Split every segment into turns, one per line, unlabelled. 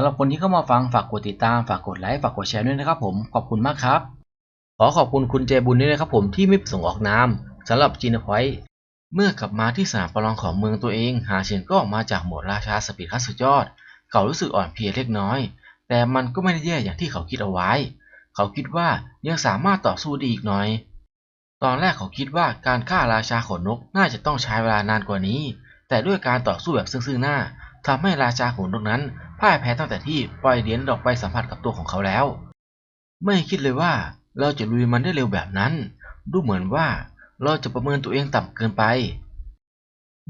ำหรับคนที่เข้ามาฟังฝากกดติดตามฝากกดไลค์ฝากกดแชร์ด้วยนะครับผมขอบคุณมากครับ ขอขอบคุณคุณเจบุญด้วยนะครับผมที่ไม่ประสงออกนามสำหรับจีนพอยเมื่อกลับมาที่สนามประลองของเมืองตัวเอง หาเฉินก็ออกมาจากโหมดราชาสปีดขั้นสุดยอด เขารู้สึกอ่อนเพลียเล็กน้อย แต่มันก็ไม่ได้แย่อย่างที่เขาคิดเอาไว้ เขาคิดว่ายังสามารถต่อสู้ได้อีกหน่อย ตอนแรกเขาคิดว่าการฆ่าราชาขนนกน่าจะต้องใช้เวลานานกว่านี้ แต่ด้วยการต่อสู้แบบซึ่งๆหน้าทำให้ราชาขนนกนั้น พ่ายแพ้ตั้งแต่ที่ปล่อยเหรียญดอกไปสัมผัสกับตัวของเขาแล้ว ไม่คิดเลยว่าเราจะลุยมันได้เร็วแบบนั้น ดูเหมือนว่าเราจะประเมินตัวเองต่ำเกินไป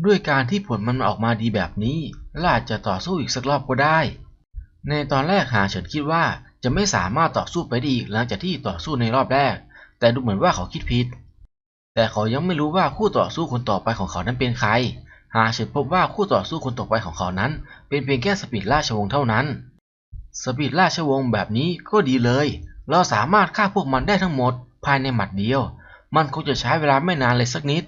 ด้วยการที่ผลมันออกมาดีแบบนี้ล่าจจะต่อสู้อีกสักรอบก็ได้ ในตอนแรกหาเฉินคิดว่าจะไม่สามารถต่อสู้ไปได้อีกหลังจากที่ต่อสู้ในรอบแรก แต่ดูเหมือนว่าเขาคิดผิด แต่เขายังไม่รู้ว่าคู่ต่อสู้คนต่อไปของเขานั้นเป็นใคร หาเฉินพบว่าคู่ต่อสู้คนต่อไปของเขานั้น เป็นเพียงแค่สปีดราชวงศ์เท่านั้น สปีดราชวงศ์แบบนี้ก็ดีเลย เราสามารถฆ่าพวกมันได้ทั้งหมดภายในหมัดเดียว มันคงจะใช้เวลาไม่นานเลยสักนิด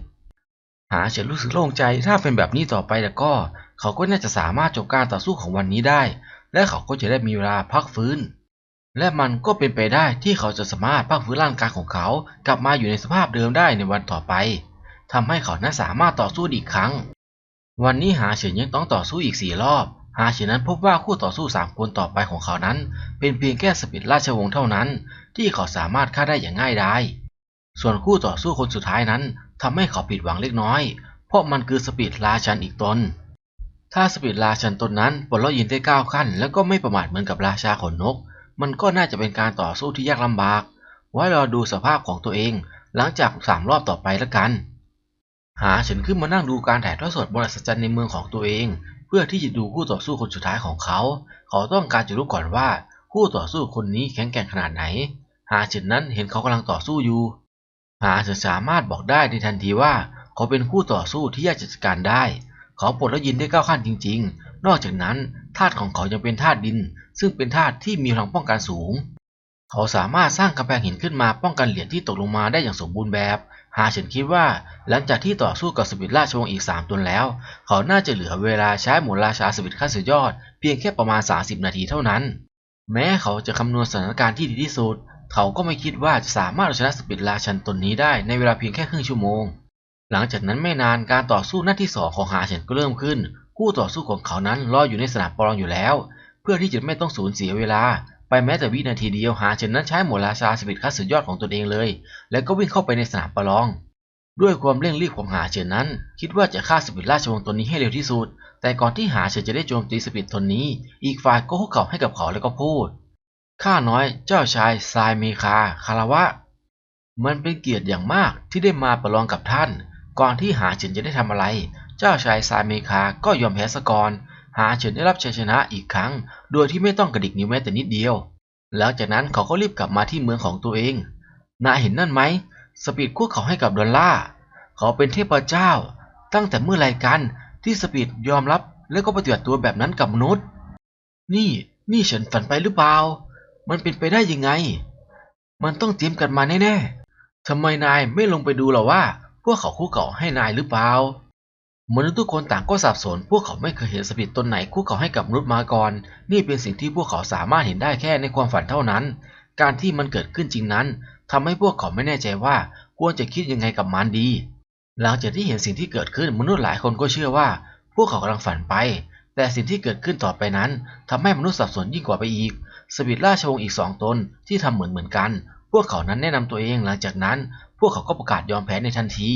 หาเฉินรู้สึกโล่งใจถ้าเป็นแบบนี้ต่อไปแล้วก็ เขาก็น่าจะสามารถจบการต่อสู้ของวันนี้ได้ และเขาก็จะได้มีเวลาพักฟื้น และมันก็เป็นไปได้ที่เขาจะสามารถพักฟื้นร่างกายของเขา กลับมาอยู่ในสภาพเดิมได้ในวันต่อไปทำให้เขานั้นสามารถต่อสู้อีกครั้ง วันนี้หาเฉินยังต้องต่อสู้อีกสี่รอบ หาเฉินนั้นพบว่าคู่ต่อสู้สามคนต่อไปของเขานั้น เป็นเพียงแค่สปิดราชวงศ์เท่านั้น ที่เขาสามารถฆ่าได้อย่างง่ายดาย ส่วนคู่ต่อสู้คนสุดท้ายนั้นทำให้เขาผิดหวังเล็กน้อย เพราะมันคือสปีดราชันอีกตน ถ้าสปีดราชันตนนั้นปลดล็อกยินได้เก้าขั้น แล้วก็ไม่ประมาทเหมือนกับราชาขนนก มันก็น่าจะเป็นการต่อสู้ที่ยากลำบาก ไว้รอดูสภาพของตัวเอง หลังจากสามรอบต่อไปแล้วกัน หาเฉินขึ้นมานั่งดูการถ่ายทอดสดบนอัศจรรย์ในเมืองของตัวเอง เพื่อที่จะดูคู่ต่อสู้คนสุดท้ายของเขา เขาต้องการจะรู้ก่อนว่าคู่ต่อสู้คนนี้แข็งแกร่งขนาดไหน หาเฉินนั้นเห็นเขากำลังต่อสู้อยู่ หาเฉินสามารถบอกได้ในทันทีว่า เขาเป็นคู่ต่อสู้ที่ยากจัดการได้ เขาปลดและยินได้ก้าวขั้นจริง ๆ นอกจากนั้นธาตุของเขายังเป็นธาตุดิน ซึ่งเป็นธาตุที่มีพลังป้องกันสูง เขาสามารถสร้างกำแพงหินขึ้นมาป้องกันเหรียญที่ตกลงมาได้อย่างสมบูรณ์แบบ หาเฉินคิดว่า หลังจากที่ต่อสู้กับสปิดราชวงศ์อีก 3ตนแล้ว เขาน่าจะเหลือเวลาใช้หมุนราชาสปิดขั้นสุดยอด เพียงแค่ประมาณ 30 นาทีเท่านั้น แม้เขาจะคำนวณสถานการณ์ที่ดีที่สุด เขาก็ไม่คิดว่าจะสามารถเอาชนะสปิดราชันตนนี้ได้ในเวลาเพียงแค่ครึ่งชั่วโมง หลังจากนั้นไม่นานการต่อสู้นัดที่สองของหาเฉินก็เริ่มขึ้น คู่ต่อสู้ของเขานั้นรออยู่ในสนามประลองอยู่แล้ว เพื่อที่จะไม่ต้องสูญเสียเวลาไปแม้แต่วินาทีเดียวหาเฉินนั้นใช้หมดราชาสปิดขั้นสุดยอดของตนเองเลย แล้วก็วิ่งเข้าไปในสนามประลอง ด้วยความเร่งรีบของหาเฉินนั้น คิดว่าจะฆ่าสปิดราชวงศ์ตนนี้ให้เร็วที่สุด แต่ก่อนที่หาเฉินจะได้โจมตีสปิดตนนี้ อีกฝ่ายก็คุกเข่าให้กับเขาแล้วก็พูดข้าน้อยเจ้าชายทรายเมคาคารวะ มันเป็นเกียรติอย่างมากที่ได้มาประลองกับท่าน ก่อนที่หาเฉินจะได้ทำอะไร เจ้าชายทรายเมคาก็ยอมแพ้ซะก่อนหาเฉินได้รับชัยชนะอีกครั้ง โดยที่ไม่ต้องกระดิกนิ้วแม้แต่นิดเดียว หลังจากนั้นเขาก็รีบกลับมาที่เมืองของตัวเองนายเห็นนั่นไหม สปีดคู่เขาให้กับดอลล่าเขาเป็นเทพเจ้า ตั้งแต่เมื่อไรกันที่สปีดยอมรับและก็ปฏิบัติตัวแบบนั้นกับมนุษย์ นี่นี่ฉันฝันไปหรือเปล่า มันเป็นไปได้ยังไง มันต้องเตรียมกันมาแน่ๆทำไมนายไม่ลงไปดูหรอว่า พวกเขาคู่เก่าให้นายหรือเปล่ามนุษย์ทุกคนต่างก็สับสน พวกเขาไม่เคยเห็นสปิริตตนไหนคู่เก่าให้กับมนุษย์มาก่อน นี่เป็นสิ่งที่พวกเขาสามารถเห็นได้แค่ในความฝันเท่านั้น การที่มันเกิดขึ้นจริงนั้น ทำให้พวกเขาไม่แน่ใจว่าควรจะคิดยังไงกับมันดี หลังจากที่เห็นสิ่งที่เกิดขึ้นมนุษย์หลายคนก็เชื่อว่า พวกเขากำลังฝันไป แต่สิ่งที่เกิดขึ้นต่อไปนั้นทำให้มนุษย์สับสนยิ่งกว่าไปอีกสปิตราชวงศ์อีกสองตนที่ทำเหมือนเหมือนกัน พวกเขานั้นแนะนำตัวเองหลังจากนั้น พวกเขาก็ประกาศยอมแพ้ในทันที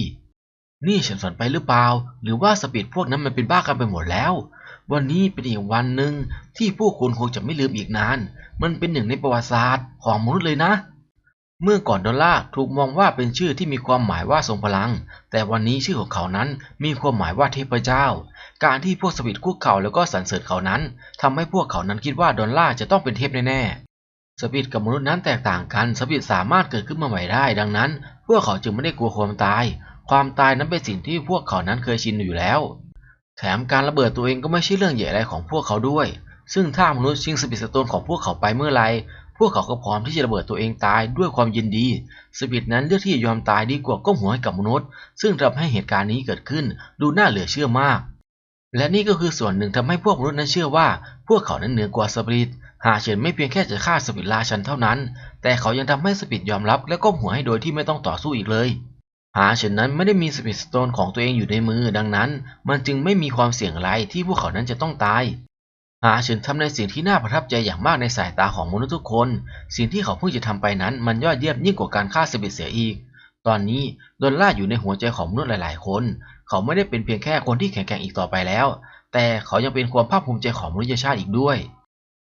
นี่ฉันฝันไปหรือเปล่า หรือว่าสปิริตพวกนั้นมันเป็นบ้ากันไปหมดแล้ววันนี้เป็นอีกวันหนึ่งที่ผู้คนคงจะไม่ลืมอีกนาน มันเป็นหนึ่งในประวัติศาสตร์ของมนุษย์เลยนะ เมื่อก่อนดอลลาร์ถูกมองว่าเป็นชื่อที่มีความหมายว่าทรงพลัง แต่วันนี้ชื่อของเขานั้นมีความหมายว่าเทพเจ้า การที่พวกสปิตคุกเข่าแล้วก็สรรเสริญเขานั้นทำให้พวกเขานั้นคิดว่าดอลลาร์จะต้องเป็นเทพแน่ๆสปิตกับมนุษย์นั้นแตกต่างกันสปิตสามารถเกิดขึ้นมาใหม่ได้ ดังนั้น พวกเขาจึงไม่ได้กลัวความตาย ความตายนั้นเป็นสิ่งที่พวกเขานั้นเคยชินอยู่แล้ว แถมการระเบิดตัวเองก็ไม่ใช่เรื่องใหญ่อะไรของพวกเขาด้วย ซึ่งถ้ามนุษย์ชิงสปิริตสโตนของพวกเขาไปเมื่อไร พวกเขาก็พร้อมที่จะระเบิดตัวเองตายด้วยความยินดี สปิริตนั้นเลือกที่จะยอมตายดีกว่าก้มหัวให้กับมนุษย์ ซึ่งทำให้เหตุการณ์นี้เกิดขึ้นดูน่าเหลือเชื่อมาก และนี่ก็คือส่วนหนึ่งทำให้พวกมนุษย์นั้นเชื่อว่า พวกเขานั้นเหนือกว่าสปิริตหาเฉินไม่เพียงแค่จะฆ่าสปิริตราชันเท่านั้น แต่เขายังทำให้สปิริตยอมรับและก้มหัวให้โดยที่ไม่ต้องต่อสู้อีกเลยหาเฉินนั้นไม่ได้มีสปิริตสโตนของตัวเองอยู่ในมือ ดังนั้น มันจึงไม่มีความเสี่ยงอะไรที่พวกเขานั้นจะต้องตาย หาเฉินทำในสิ่งที่น่าประทับใจอย่างมากในสายตาของมนุษย์ทุกคน สิ่งที่เขาเพิ่งจะทำไปนั้นมันยอดเยี่ยมยิ่งกว่าการฆ่าสปิริตเสียอีก ตอนนี้ดอลล่าอยู่ในหัวใจของมนุษย์หลาย ๆ คน เขาไม่ได้เป็นเพียงแค่คนที่แข็งแกร่งอีกต่อไปแล้ว แต่เขายังเป็นความภาคภูมิใจของมนุษยชาติอีกด้วย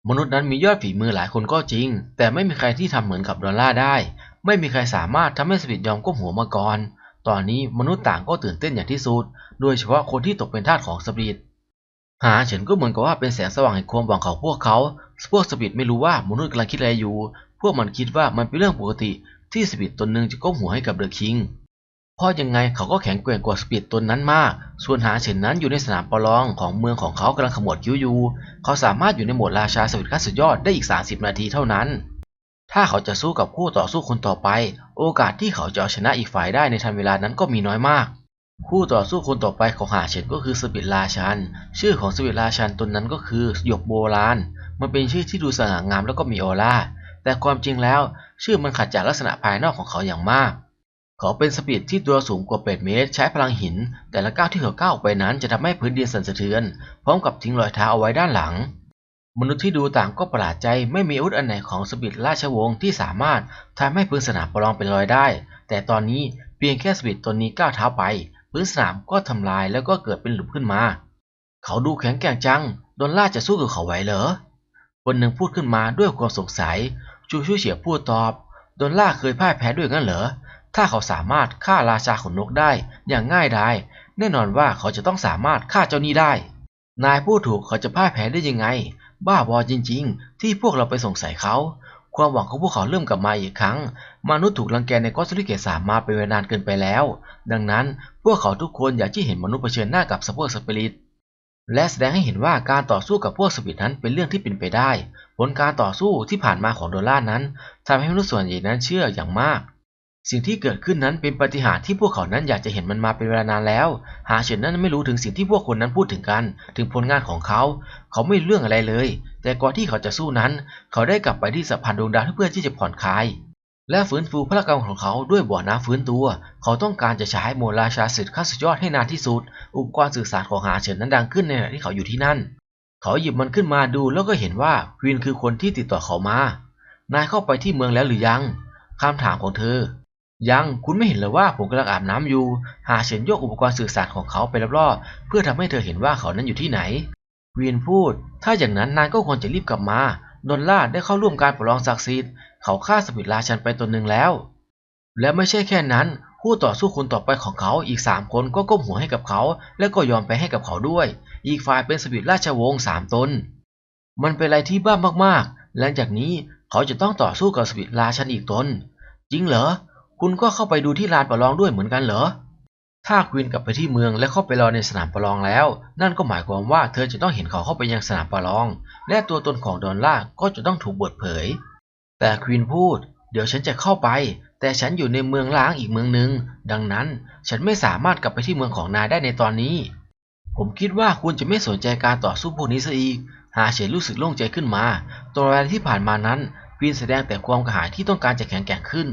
มนุษย์นั้นมียอดฝีมือหลายคนก็จริง แต่ไม่มีใครที่ทำเหมือนกับดอลล่าได้ ไม่มีใครสามารถทำให้สปิริตยอมก้มหัวมาก่อน ตอนนี้มนุษย์ต่างก็ตื่นเต้นอย่างที่สุด โดยเฉพาะคนที่ตกเป็นทาสของสปิริต หาเฉินก็เหมือนกับว่าเป็นแสงสว่างแห่งความหวังของพวกเขา พวกสปิริตไม่รู้ว่ามนุษย์กำลังคิดอะไรอยู่ พวกมันคิดว่ามันเป็นเรื่องปกติที่สปิริตนหนึ่งจะก้มหัวให้กับเดอะคิง เพราะยังไงเขาก็แข็งแกร่งกว่าสปิริตนนั้นมาก ส่วนหาเฉินนั้นอยู่ในสนามประลองของเมืองของเขากำลังขมวดคิ้วอยู่ เขาสามารถอยู่ในโหมดราชาสปิริตขั้นสุดยอดได้อีก 30 นาทีเท่านั้น ถ้าเขาจะสู้กับคู่ต่อสู้คนต่อไป โอกาสที่เขาจะเอาชนะอีกฝ่ายได้ในทันเวลานั้นก็มีน้อยมาก คู่ต่อสู้คนต่อไปของหาเฉินก็คือสปิตราชัน ชื่อของสปิตราชันตนนั้นก็คือหยกโบราณ มันเป็นชื่อที่ดูสง่างามแล้วก็มีออร่า แต่ความจริงแล้วชื่อมันขัดจากลักษณะภายนอกของเขาอย่างมาก เขาเป็นสปิริตที่ตัวสูงกว่า 8 เมตร ใช้พลังหิน แต่ละก้าวที่เขาก้าวออกไปนั้นจะทำให้พื้นดินสั่นสะเทือน พร้อมกับทิ้งรอยเท้าเอาไว้ด้านหลัง มนุษย์ที่ดูต่างก็ประหลาดใจไม่มีอาวุธอันไหนของสปิริตราชวงศ์ที่สามารถทำให้พื้นสนามประลองเป็นรอยได้ แต่ตอนนี้เพียงแค่สปิริตตนนี้ก้าวเท้าไป พื้นสนามก็ทำลายแล้วก็เกิดเป็นหลุมขึ้นมา เขาดูแข็งแกร่งจัง ดอลล่าจะสู้กับเขาไหวเหรอ คนหนึ่งพูดขึ้นมาด้วยความสงสัยจูชูเฉียพูดตอบ ดอลล่าเคยพ่ายแพ้ด้วยงั้นเหรอ ถ้าเขาสามารถฆ่าราชาขนนกได้อย่างง่ายดายแน่นอนว่าเขาจะต้องสามารถฆ่าเจ้านี้ได้ นายพูดถูกเขาจะพ่ายแพ้ได้ยังไง บ้าบอจริง ๆ ที่พวกเราไปสงสัยเขา ความหวังของพวกเขาเริ่มกลับมาอีกครั้ง มนุษย์ถูกลังแกในกอสลิเกสามมาเป็นเวลานานเกินไปแล้ว ดังนั้นพวกเขาทุกคนอยากที่เห็นมนุษย์เผชิญหน้ากับสพวกสปิริตและแสดงให้เห็นว่าการต่อสู้กับพวกสปิริตนั้นเป็นเรื่องที่เป็นไปได้ ผลการต่อสู้ที่ผ่านมาของโดลล่านั้นทำให้มนุษย์ส่วนใหญ่นั้นเชื่ออย่างมาก สิ่งที่เกิดขึ้นนั้นเป็นปฏิหารที่พวกเขานั้นอยากจะเห็นมันมาเป็นเวลานานแล้ว หาเฉินนั้นไม่รู้ถึงสิ่งที่พวกคนนั้นพูดถึงกัน ถึงผลงานของเขา เขาไม่รู้เรื่องอะไรเลย แต่ก่อนที่เขาจะสู้นั้น เขาได้กลับไปที่สะพานดวงดาวเพื่อที่จะผ่อนคลาย และฟื้นฟูพลังกำของเขาด้วยบ่อน้ำฟื้นตัว เขาต้องการจะใช้โมราชาสิทธิ์ขั้นสุดยอดให้นานที่สุด อุปกรณ์สื่อสารของหาเฉินนั้นดังขึ้นในขณะที่เขาอยู่ที่นั่น เขาหยิบมันขึ้นมาดูแล้วก็เห็นว่าควีนคือคนที่ติดต่อเขามา นายเข้าไปที่เมืองแล้วหรือยังคำถามของเธอ ยังคุณไม่เห็นเลยว่าผมกำลังอาบน้ำอยู่ หาเฉินยกอุปกรณ์สื่อสารของเขาไปรอบๆเพื่อทำให้เธอเห็นว่าเขานั้นอยู่ที่ไหนควีนพูด ถ้าอย่างนั้นนายก็ควรจะรีบกลับมาดอลล่าได้เข้าร่วมการประลองศักดิ์สิทธิ์เขาฆ่าสปิริตราชันไปตนหนึ่งแล้ว และไม่ใช่แค่นั้นคู่ต่อสู้คนต่อไปของเขาอีกสามคนก็ก้มหัวให้กับเขา และก็ยอมไปให้กับเขาด้วย อีกฝ่ายเป็นสปิริตราชวงศ์สามตน มันเป็นอะไรที่บ้ามากๆ หลังจากนี้เขาจะต้องต่อสู้กับสปิริตราชันอีกตนจริงเหรอ คุณก็เข้าไปดูที่ลานประลองด้วยเหมือนกันเหรอ ถ้าควีนกลับไปที่เมืองและเข้าไปรอในสนามประลองแล้ว นั่นก็หมายความว่าเธอจะต้องเห็นเขาเข้าไปยังสนามประลอง และตัวตนของดอนล่าก็จะต้องถูกเปิดเผย แต่ควีนพูด เดี๋ยวฉันจะเข้าไป แต่ฉันอยู่ในเมืองล้างอีกเมืองหนึ่งดังนั้นฉันไม่สามารถกลับไปที่เมืองของนายได้ในตอนนี้ ผมคิดว่าคุณจะไม่สนใจการต่อสู้พวกนี้ซะอีก หาเฉยรู้สึกโล่งใจขึ้นมาตลอดเวลาที่ผ่านมานั้นควีนแสดงแต่ความกระหายที่ต้องการจะแข็งแกร่งขึ้น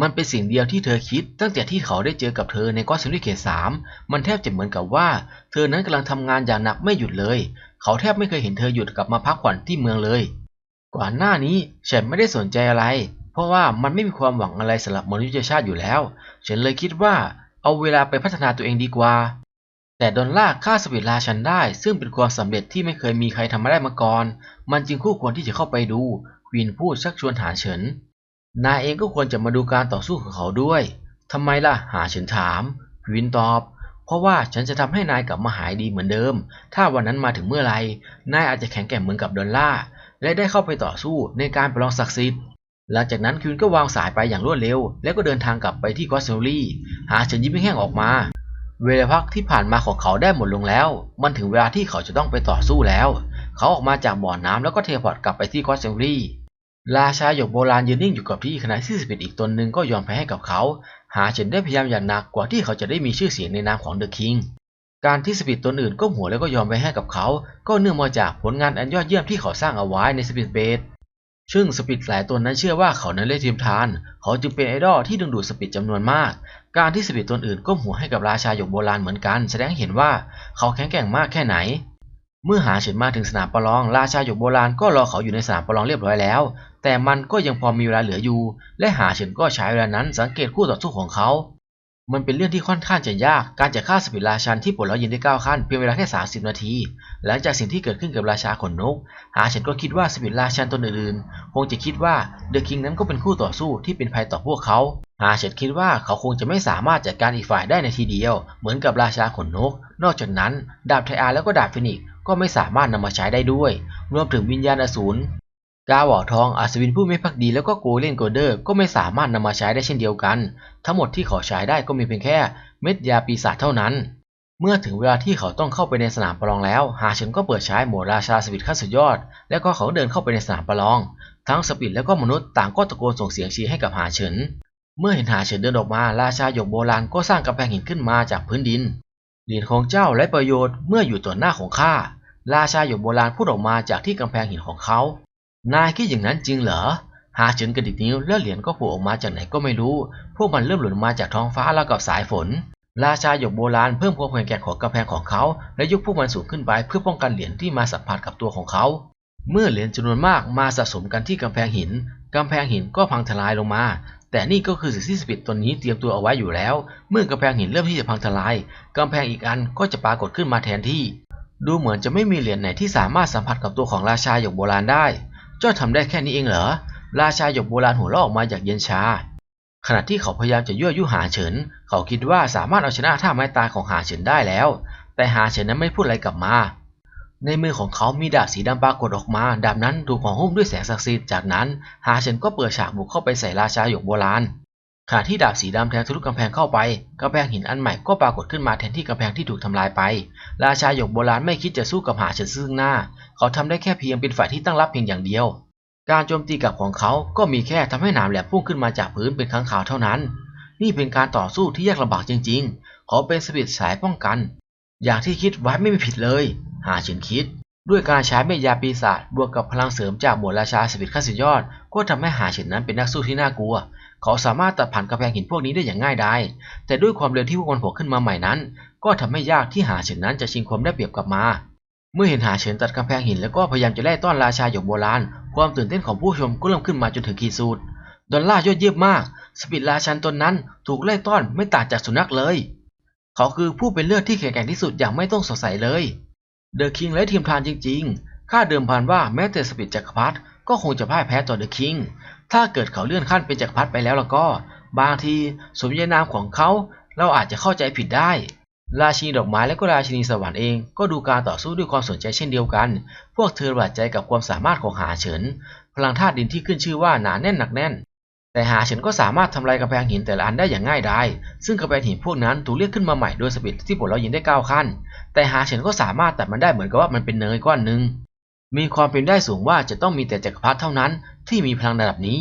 มันเป็นสิ่งเดียวที่เธอคิดตั้งแต่ที่เขาได้เจอกับเธอในกอสซิลิเกตสามมันแทบจะเหมือนกับว่า เธอนั้นกำลังทำงานอย่างหนักไม่หยุดเลย เขาแทบไม่เคยเห็นเธอหยุดกลับมาพักผ่อนที่เมืองเลย ก่อนหน้านี้ฉันไม่ได้สนใจอะไร เพราะว่ามันไม่มีความหวังอะไรสำหรับมนุษยชาติอยู่แล้ว ฉันเลยคิดว่าเอาเวลาไปพัฒนาตัวเองดีกว่า แต่ดอลล่าฆ่าสปิตราชันได้ ซึ่งเป็นความสำเร็จที่ไม่เคยมีใครทำมาได้มาก่อน มันจึงคู่ควรที่จะเข้าไปดูควีนพูดชักชวนหาเฉิน นายเองก็ควรจะมาดูการต่อสู้ของเขาด้วยทำไมล่ะ หาเฉินถามควีนตอบ เพราะว่าฉันจะทำให้นายกลับมาหายดีเหมือนเดิม ถ้าวันนั้นมาถึงเมื่อไหรนายอาจจะแข็งแกร่งเหมือนกับดอลล่าและได้เข้าไปต่อสู้ในการประลองศักดิ์สิทธิ์หลังจากนั้นควีนก็วางสายไปอย่างรวดเร็ว แล้วก็เดินทางกลับไปที่กอสเซลลี่ หาเฉินยิ้มแห้งออกมา เวลาพักที่ผ่านมาของเขาได้หมดลงแล้ว มันถึงเวลาที่เขาจะต้องไปต่อสู้แล้ว เขาออกมาจากบ่อน้ำแล้วก็เทพอร์ตกลับไปที่กอสเซลลี่ ราชาหยกโบราณยืนนิ่งอยู่กับที่ขณะที่สปิริตอีกตนหนึ่งก็ยอมแพ้ให้กับเขา หาเฉินได้พยายามอย่างหนักกว่าที่เขาจะได้มีชื่อเสียงในนามของเดอะคิง การที่สปิริตตนอื่นก้มหัวแล้วก็ยอมไปให้กับเขา ก็เนื่องมาจากผลงานอันยอดเยี่ยมที่เขาสร้างเอาไว้ในสปิริตเบสซึ่งสปิริตหลายตนนั้นเชื่อว่าเขานั้นเล่นทีมทาน เขาจึงเป็นไอดอลที่ดึงดูดสปิริตจำนวนมาก การที่สปิริตนอื่นก้มหัวให้กับราชาหยกโบราณเหมือนกัน แสดงเห็นว่าเขาแข็งแกร่งมากแค่ไหน เมื่อหาเฉินมาถึงสนามประลอง ราชาหยกโบราณก็รอเขาอยู่ในสนามประลองเรียบร้อยแล้ว แต่มันก็ยังพอมีเวลาเหลืออยู่ และหาเฉินก็ใช้เวลานั้นสังเกตคู่ต่อสู้ของเขา มันเป็นเรื่องที่ค่อนข้างจะยาก การจะฆ่าสปิริราชันที่ปลดล็อกยินได้9ขั้นเพียงเวลาแค่ 30 นาที หลังจากสิ่งที่เกิดขึ้นกับราชาขนนก หาเฉินก็คิดว่าสปิริราชันตนอื่นๆ คงจะคิดว่าเดอะคิงนั้นก็เป็นคู่ต่อสู้ที่เป็นภัยต่อพวกเขาหาเฉินคิดว่าเขาคงจะไม่สามารถจัดการอีกฝ่ายได้ในทีเดียว เหมือนกับราชาขนนก นอกจากนั้น ดาบไทอาร์แล้วก็ดาบฟินิกซ์ ก็ไม่สามารถนำมาใช้ได้ด้วย รวมถึงวิญญาณอสูรกาหวอทองอัศวินผู้ไม่พักดีแล้วก็โกเลนโกเดอร์ก็ไม่สามารถนำมาใช้ได้เช่นเดียวกัน ทั้งหมดที่ขาใช้ได้ก็มีเพียงแค่เม็ดยาปีศาจเท่านั้น เมื่อถึงเวลาที่เขาต้องเข้าไปในสนามประลองแล้ว หาเฉินก็เปิดใช้โหมดราชาสปิริตขั้นสุดยอด แล้วก็เขาเดินเข้าไปในสนามประลอง ทั้งสปิริตและก็มนุษย์ต่างก็ตะโกนส่งเสียงเชียร์ให้กับหาเฉินเมื่อเห็นหาเฉินเดินออกมา ราชาหยกโบราณก็สร้างกำแพงหินขึ้นมาจากพื้นดินเหรียญของเจ้าไร้ประโยชน์เมื่ออยู่ต่อหน้าของข้า ราชาหยกโบราณพูดออกมาจากที่กำแพงหินของเขา นายคิดอย่างนั้นจริงเหรอ หาเฉินกระดิกนิ้วแล้วเหรียญก็โผล่ออกมาจากไหนก็ไม่รู้ พวกมันเริ่มหล่นมาจากท้องฟ้าแล้วกับสายฝน ราชาหยกโบราณเพิ่มความแข็งแกร่งของกำแพงของเขา และยกพวกมันสูงขึ้นไปเพื่อป้องกันเหรียญที่มาสัมผัสกับตัวของเขา เมื่อเหรียญจำนวนมากมาสะสมกันที่กำแพงหินกำแพงหินก็พังทลายลงมาแต่นี่ก็คือสิ่งที่สปิริตตนนี้เตรียมตัวเอาไว้อยู่แล้ว เมื่อกำแพงหินเริ่มที่จะพังทลายกำแพงอีกอันก็จะปรากฏขึ้นมาแทนที่ ดูเหมือนจะไม่มีเหรียญไหนที่สามารถสัมผัสกับตัวของราชาหยกโบราณได้ เจ้าทำได้แค่นี้เองเหรอ ราชาหยกโบราณหัวเราะออกมาอย่างเย็นชา ขณะที่เขาพยายามจะยั่วยุหาเฉิน เขาคิดว่าสามารถเอาชนะท่าไม้ตายของหาเฉินได้แล้ว แต่หาเฉินนั้นไม่พูดอะไรกลับมา ในมือของเขามีดาบสีดำปรากฏออกมา ดาบนั้นถูกห่อหุ้มด้วยแสงศักดิ์สิทธิ์ จากนั้นหาเฉินก็เปิดฉากบุกเข้าไปใส่ราชาหยกโบราณ ขณะที่ดาบสีดำแทงทะลุกำแพงเข้าไปกำแพงหินอันใหม่ก็ปรากฏขึ้นมาแทนที่กำแพงที่ถูกทำลายไป ราชาหยกโบราณไม่คิดจะสู้กับหาเฉินซึ่งหน้า เขาทำได้แค่เพียงเป็นฝ่ายที่ตั้งรับเพียงอย่างเดียว การโจมตีกลับของเขาก็มีแค่ทำให้หนามแหลมพุ่งขึ้นมาจากพื้นเป็นครั้งคราวเท่านั้น นี่เป็นการต่อสู้ที่ยากลำบากจริง ๆขาเป็นสปิริตสายป้องกัน อย่างที่คิดไว้ไม่มีผิดเลย หาเฉินคิด ด้วยการใช้เมยาปีศาจบวกกับพลังเสริมจากหมวดราชาสปิริตขั้นสุดยอด ก็ทำให้หาเฉินนั้นเป็นนักสู้ที่น่ากลัว เขาสามารถตัดผ่านกำแพงหินพวกนี้ได้อย่างง่ายดายแต่ด้วยความเร็วที่พวกมันโผล่ขึ้นมาใหม่นั้น ก็ทำให้ยากที่หาเฉินนั้นจะชิงความได้เปรียบกลับมา เมื่อเห็นหาเฉินตัดกำแพงหินแล้วก็พยายามจะไล่ต้อนราชาหยกโบราณ ความตื่นเต้นของผู้ชมก็เริ่มขึ้นมาจนถึงขีดสุดดอลลายอดเยี่ยมมาก สปิริตราชันตนนั้นถูกไล่ต้อนไม่ต่างจากสุนัขเลย เขาคือผู้เป็นเลือดที่แข็งแกร่งที่สุดอย่างไม่ต้องสงสัยเลย เดอะคิงและทีมทานจริง ๆ ค่าเดิมพันว่าแม้แต่สปิริตจักรพรรดิก็คงจะพ่ายแพ้ต่อเดอะคิง ถ้าเกิดเขาเลื่อนขั้นเป็นจักรพรรดิไปแล้วแล้วก็ บางทีสมญานามของเขาเราอาจจะเข้าใจผิดได้ ราชินีดอกไม้และก็ราชินีสวรรค์เองก็ดูการต่อสู้ด้วยความสนใจเช่นเดียวกัน พวกเธอหวาดใจกับความสามารถของหาเฉิน พลังธาตุดินที่ขึ้นชื่อว่าหนาแน่นหนักแน่น แต่หาเฉินก็สามารถทำลายกำแพงหินแต่ละอันได้อย่างง่ายดาย ซึ่งกำแพงหินพวกนั้นถูกเรียกขึ้นมาใหม่โดยสปิริตที่ปลดล็อกยินได้9ขั้น แต่หาเฉินก็สามารถตัดมันได้เหมือนกับว่ามันเป็นเนยก้อนหนึ่งมีความเป็นได้สูงว่าจะต้องมีแต่จักรพรรดิเท่านั้น ที่มีพลังระดับนี้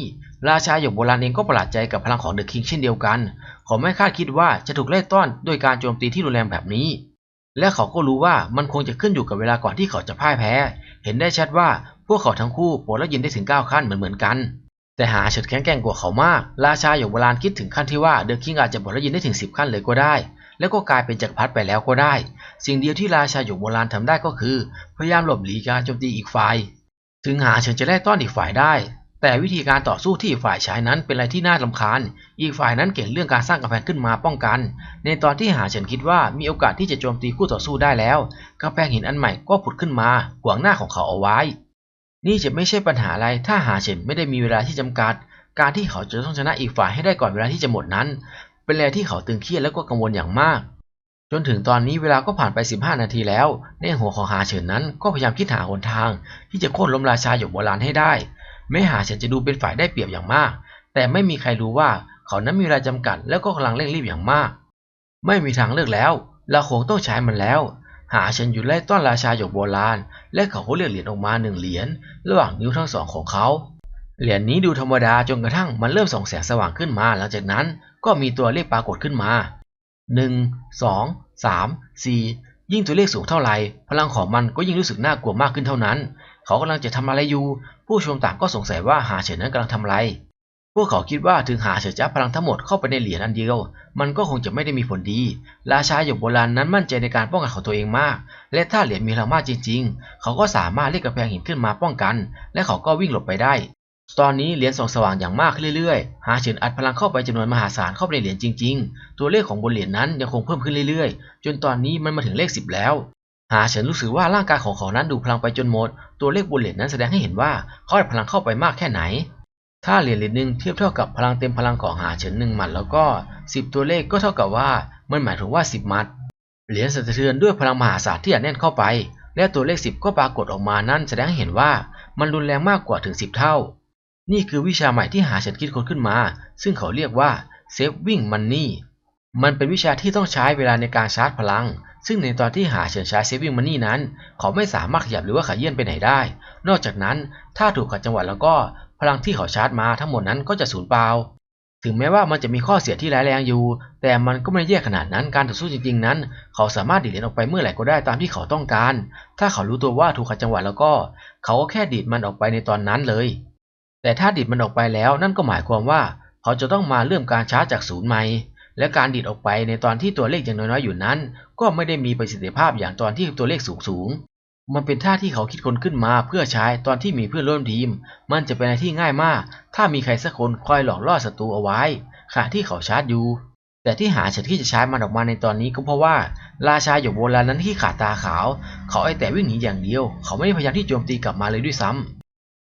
ราชาหยกโบราณเองก็ประหลาดใจกับพลังของเดอะคิงเช่นเดียวกัน เขาไม่คาดคิดว่าจะถูกไล่ต้อนโดยการโจมตีที่รุนแรงแบบนี้ และเขาก็รู้ว่ามันคงจะขึ้นอยู่กับเวลาก่อนที่เขาจะพ่ายแพ้ เห็นได้ชัดว่าพวกเขาทั้งคู่ปลดแล็อกยินได้ถึง9ขั้นเหมือนเหมือนๆกัน แต่หาเฉิดแข็งแกร่งกว่าเขามาก ราชาหยกโบราณคิดถึงขั้นที่ว่าเดอะคิงอาจจะปลดแล็อกยินได้ถึง 10 ขั้นเลยก็ได้ แล้วก็กลายเป็นจักรพรรดิไปแล้วก็ได้ สิ่งเดียวที่ราชาหยกโบราณทำได้ก็คือ พยายามหลบหลีกการโจมตีอีกฝ่าย ถึงหาเฉินจะไล่ต้อนอีกฝ่ายได้ แต่วิธีการต่อสู้ที่อีกฝ่ายใช้นั้นเป็นอะไรที่น่ารำคาญ อีกฝ่ายนั้นเก่งเรื่องการสร้างกำแพงขึ้นมาป้องกัน ในตอนที่หาเฉินคิดว่ามีโอกาสที่จะโจมตีคู่ต่อสู้ได้แล้วกำแพงหินอันใหม่ก็ผุดขึ้นมาขวางหน้าของเขาเอาไว้ นี่จะไม่ใช่ปัญหาอะไรถ้าหาเฉินไม่ได้มีเวลาที่จำกัด การที่เขาจะต้องชนะอีกฝ่ายให้ได้ก่อนเวลาที่จะหมดนั้น เป็นอะไรที่เขาตึงเครียดและก็กังวลอย่างมาก จนถึงตอนนี้เวลาก็ผ่านไป 15 นาทีแล้ว ในหัวของหาเฉินนั้นก็พยายามคิดหาหนทาง ที่จะโค่นล้มราชาหยกโบราณให้ได้ แม้หาเฉินจะดูเป็นฝ่ายได้เปรียบอย่างมาก แต่ไม่มีใครรู้ว่าเขานั้นมีเวลาจำกัดแล้วก็กำลังเร่งรีบอย่างมาก ไม่มีทางเลือกแล้วเราคงต้องใช้มันแล้ว หาเฉินอยู่ไล่ต้อนราชาหยกโบราณ และเขาก็เลือกเหรียญออกมาหนึ่งเหรียญระหว่างนิ้วทั้งสองของเขา เหรียญนี้ดูธรรมดาจนกระทั่งมันเริ่มส่องแสงสว่างขึ้นมา หลังจากนั้นก็มีตัวเลขปรากฏขึ้นมา 1 2 3 4 ยิ่งตัวเลขสูงเท่าไหร่พลังของมันก็ยิ่งรู้สึกน่ากลัวมากขึ้นเท่านั้น เขากำลังจะทำอะไรอยู่ ผู้ชมต่างก็สงสัยว่าหาเฉินนั้นกำลังทำอะไร พวกเขาคิดว่าถึงหาเฉินจะพลังทั้งหมดเข้าไปในเหรียญอันเดียว มันก็คงจะไม่ได้มีผลดี ราชาหยกโบราณนั้นมั่นใจในการป้องกันของตัวเองมาก และถ้าเหรียญมีพลังมากจริง ๆ เขาก็สามารถเรียกกระแพงหินขึ้นมาป้องกัน และเขาก็วิ่งหลบไปได้ ตอนนี้เหรียญส่องสว่างอย่างมากขึ้นเรื่อยๆ หาเฉินอัดพลังเข้าไปจำนวนมหาศาลเข้าไปในเหรียญจริง ๆ ตัวเลขของบนเหรียญนั้นยังคงเพิ่มขึ้นเรื่อยๆ จนตอนนี้มันมาถึงเลข 10 แล้ว หาเฉินรู้สึกว่าร่างกายของเขานั้นดูพลังไปจนหมด ตัวเลขบนเหรียญนั้นแสดงให้เห็นว่าเขาอัดพลังเข้าไปมากแค่ไหน ถ้าเหรียญเหรียญหนึ่งเทียบเท่ากับพลังเต็มพลังของหาเฉินหนึ่งหมัดแล้วก็ 10 ตัวเลขก็เท่ากับว่ามันหมายถึงว่า 10มัด เหรียญสั่นสะเทือนด้วยพลังมหาศาลที่อัดแน่นเข้าไป และตัวเลข 10 ก็ปรากฏออกมานั่นแสดงให้เห็นว่ามันรุนแรงมากกว่าถึง 10 เท่า นี่คือวิชาใหม่ที่หาเฉินคิดค้นขึ้นมา ซึ่งเขาเรียกว่า Saving Money มันเป็นวิชาที่ต้องใช้เวลาในการชาร์จพลัง ซึ่งในตอนที่หาเฉินใช้ Saving Money นั้น เขาไม่สามารถขยับหรือว่าขยื่นไปไหนได้ นอกจากนั้นถ้าถูกขัดจังหวะแล้วก็พลังที่เขาชาร์จมาทั้งหมดนั้นก็จะสูญเปล่า ถึงแม้ว่ามันจะมีข้อเสียที่ร้ายแรงอยู่ แต่มันก็ไม่ได้แย่ขนาดนั้น การต่อสู้จริงๆ นั้น เขาสามารถดีดเหรียญออกไปเมื่อไหร่ก็ได้ตามที่เขาต้องการ ถ้าเขารู้ตัวว่าถูกขัดจังหวะแล้วก็ เขาก็แค่ดีดมันออกไปในตอนนั้นเลย แต่ถ้าดีดมันออกไปแล้วนั่นก็หมายความว่า เขาจะต้องมาเริ่มการชาร์จจากศูนย์ใหม่ และการดีดออกไปในตอนที่ตัวเลขยังน้อยๆอยู่นั้น ก็ไม่ได้มีประสิทธิภาพอย่างตอนที่ตัวเลขสูงๆมันเป็นท่าที่เขาคิดค้นขึ้นมาเพื่อใช้ตอนที่มีเพื่อนร่วมทีม มันจะเป็นอะไรที่ง่ายมาก ถ้ามีใครสักคนคอยหลอกล่อศัตรูเอาไว้ขณะที่เขาชาร์จอยู่ แต่ที่หาเฉินที่จะใช้มันออกมาในตอนนี้ก็เพราะว่า ราชาหยกโบราณนั้นที่ขาดตาขาว เขาไอแต่วิ่งหนีอย่างเดียว เขาไม่ได้พยายามที่โจมตีกลับมาเลยด้วยซ้ำ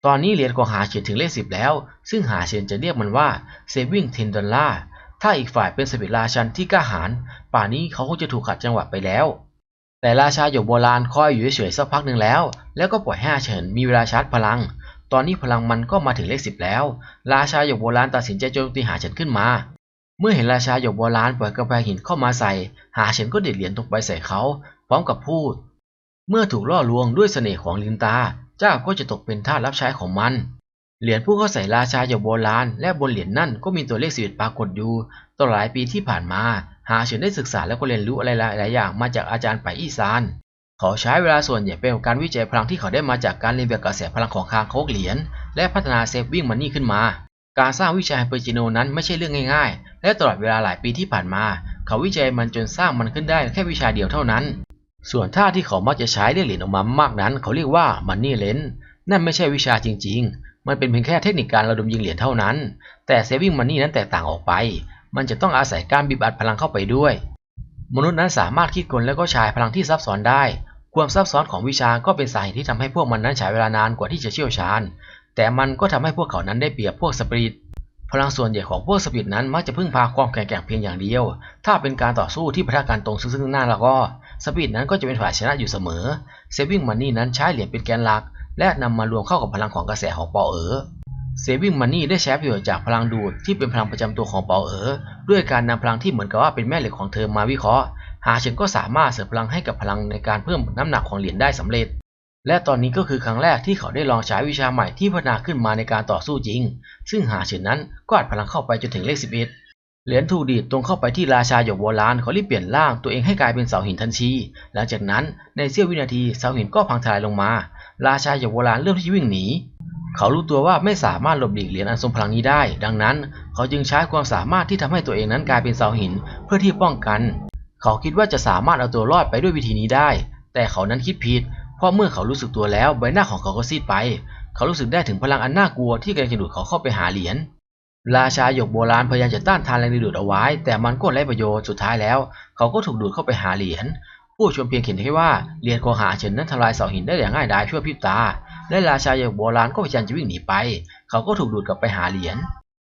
ตอนนี้เหรียญของหาเฉินถึงเลขสิบแล้ว ซึ่งหาเฉินจะเรียกมันว่า saving 10 ดอลลาร์ ถ้าอีกฝ่ายเป็นสปิราชันที่กล้าหาญ ป่านนี้เขาคงจะถูกขัดจังหวะไปแล้ว แต่ราชาหยกโบราณคอยอยู่เฉยๆสักพักหนึ่งแล้ว แล้วก็ปล่อยให้อาเฉินมีเวลาชาร์จพลัง ตอนนี้พลังมันก็มาถึงเลขสิบแล้ว ราชาหยกโบราณตัดสินใจโจมตีหาเฉินขึ้นมา เมื่อเห็นราชาหยกโบราณปล่อยกระแพงหินเข้ามาใส่ หาเฉินก็เด็ดเหรียญตกไปใส่เขา พร้อมกับพูด เมื่อถูกล่อลวงด้วยเสน่ห์ของลินตา เจ้าก็จะตกเป็นทาสรับใช้ของมัน เหรียญผู้เข้าใส่ราชาหยกโบราณ และบนเหรียญนั่นก็มีตัวเลขสิบปรากฏอยู่ตลอดหลายปีที่ผ่านมา หาเฉินได้ศึกษาและก็เรียนรู้อะไรหลายอย่างมาจากอาจารย์ไปอีซานเขาใช้เวลาส่วนใหญ่เป็นการวิจัยพลังที่เขาได้มาจากการเรียนแบบกระแสพลังของคางคกเหรียญและพัฒนาเซฟวิ่งมันนี่ขึ้นมา การสร้างวิชาไฮเปอร์จิโนนั้นไม่ใช่เรื่องง่าย ๆ และตลอดเวลาหลายปีที่ผ่านมา เขาวิจัยมันจนสร้างมันขึ้นได้แค่วิชาเดียวเท่านั้น ส่วนท่าที่เขามักจะใช้ได้เหรียญออกมามากนั้น เขาเรียกว่ามันนี่เลนนั่นไม่ใช่วิชาจริง ๆ มันเป็นเพียงแค่เทคนิคการระดมยิงเหรียญเท่านั้น แต่เซฟิงมันนี่นั้นแตกต่างออกไป มันจะต้องอาศัยการบีบอัดพลังเข้าไปด้วย มนุษย์นั้นสามารถคิดกลและก็ใช้พลังที่ซับซ้อนได้ ความซับซ้อนของวิชาก็เป็นสาเหตุที่ทำให้พวกมันนั้นใช้เวลานานกว่าที่จะเชี่ยวชาญ แต่มันก็ทำให้พวกเขานั้นได้เปรียบพวกสปริตพลังส่วนใหญ่ของพวกสปิริตนั้นมักจะพึ่งพาความแข็งแกร่งเพียงอย่างเดียว ถ้าเป็นการต่อสู้ที่พะกันตรงซึ่งหน้าแล้วก็ สปิริตนั้นก็จะเป็นฝ่ายชนะอยู่เสมอเซฟวิ่งมันนี่นั้นใช้เหรียญเป็นแกนหลัก และนำมารวมเข้ากับพลังของกระแสของปอเอ๋อเซฟวิ่งมันนี่ได้ใช้ประโยชน์จากพลังดูดที่เป็นพลังประจำตัวของปอเอ๋อด้วยการนำพลังที่เหมือนกับว่าเป็นแม่เหล็กของเธอมาวิเคราะห์ หาเฉินก็สามารถเสริมพลังให้กับพลังในการเพิ่มน้ำหนักของเหรียญได้สำเร็จ และตอนนี้ก็คือครั้งแรกที่เขาได้ลองใช้วิชาใหม่ที่พัฒนาขึ้นมาในการต่อสู้จริง ซึ่งหาเฉินนั้นก็อัดพลังเข้าไปจนถึงเลข11 เหรียญถูกดีดตรงเข้าไปที่ราชาหยกโบราณเขารีบเปลี่ยนร่างตัวเองให้กลายเป็นเสาหินทันที หลังจากนั้นในเสี้ยววินาทีเสาหินก็พังทลายลงมา ราชาหยกโบราณเริ่มที่วิ่งหนี เขารู้ตัวว่าไม่สามารถหลบหลีกเหรียญอันทรงพลังนี้ได้ ดังนั้น เขาจึงใช้ความสามารถที่ทำให้ตัวเองนั้นกลายเป็นเสาหินเพื่อที่ป้องกัน เขาคิดว่าจะสามารถเอาตัวรอดไปด้วยวิธีนี้ได้ แต่เขานั้นคิดผิด เพราะเมื่อเขารู้สึกตัวแล้วใบหน้าของเขาก็ซีดไป เขารู้สึกได้ถึงพลังอันน่ากลัวที่กำลังดูดเขาเข้าไปหาเหรียญ ราชาหยกโบราณพยายามจะต้านทานแรงดึงดูดเอาไว้ แต่มันก็ไร้ประโยชน์สุดท้ายแล้ว เขาก็ถูกดูดเข้าไปหาเหรียญผู้ชมเพียงเห็นแค่ว่าเหรียญของหาเฉินนั้นทลายเสาหินได้อย่างง่ายดายชั่วพริบตา และราชาหยกโบราณก็พยายามจะวิ่งหนีไป เขาก็ถูกดูดกลับไปหาเหรียญ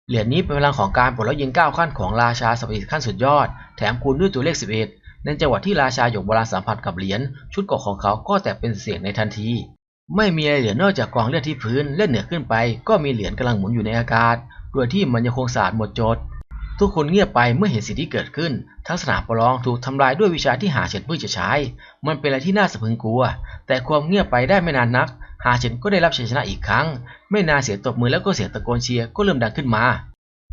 เหรียญนี้เป็นพลังของการปลดล็อกยิงก้าขั้นของราชาสปิริตขั้นสุดยอด แถมคูณด้วยตัวเลข 11 ในจังหวะที่ราชาหยกโบราณสัมผัสกับเหรียญชุดเกราะของเขาก็แตกเป็นเสียงในทันทีไม่มีอะไรเหลือนอกจากกองเลือดที่พื้นและเหนือขึ้นไป ก็มีเหรียญกำลังหมุนอยู่ในอากาศ โดยที่มันยังคงสะอาดหมดจด ทุกคนเงียบไปเมื่อเห็นสิ่งที่เกิดขึ้น ทั้งสนามประลองถูกทำลายด้วยวิชาที่หาเฉินเพิ่งจะใช้ มันเป็นอะไรที่น่าสะพรึงกลัว แต่ความเงียบไปได้ไม่นานนัก หาเฉินก็ได้รับชัยชนะอีกครั้ง ไม่นานเสียงตบมือแล้วก็เสียงตะโกนเชียร์ก็เริ่มดังขึ้นมา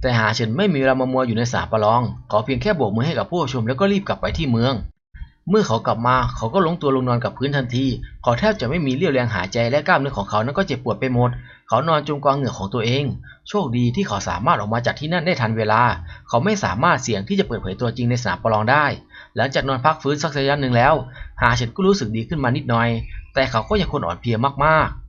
แต่หาเฉินไม่มีเวลามามัวอยู่ในสนามประลอง ขอเพียงแค่โบกมือให้กับผู้ชมแล้วก็รีบกลับไปที่เมืองเมื่อเขากลับมาเขาก็ล้มตัวลงนอนกับพื้นทันที เขาแทบจะไม่มีเรี่ยวแรงหายใจและกล้ามเนื้อของเขานั้นก็เจ็บปวดไปหมดเขานอนจมกองเหงื่อของตัวเอง โชคดีที่เขาสามารถออกมาจากที่นั่นได้ทันเวลา เขาไม่สามารถเสี่ยงที่จะเปิดเผยตัวจริงในสนามประลองได้ หลังจากนอนพักฟื้นสักระยะหนึ่งแล้ว หาเฉินก็รู้สึกดีขึ้นมานิดหน่อย แต่เขาก็ยังคงอ่อนเพลียมากๆ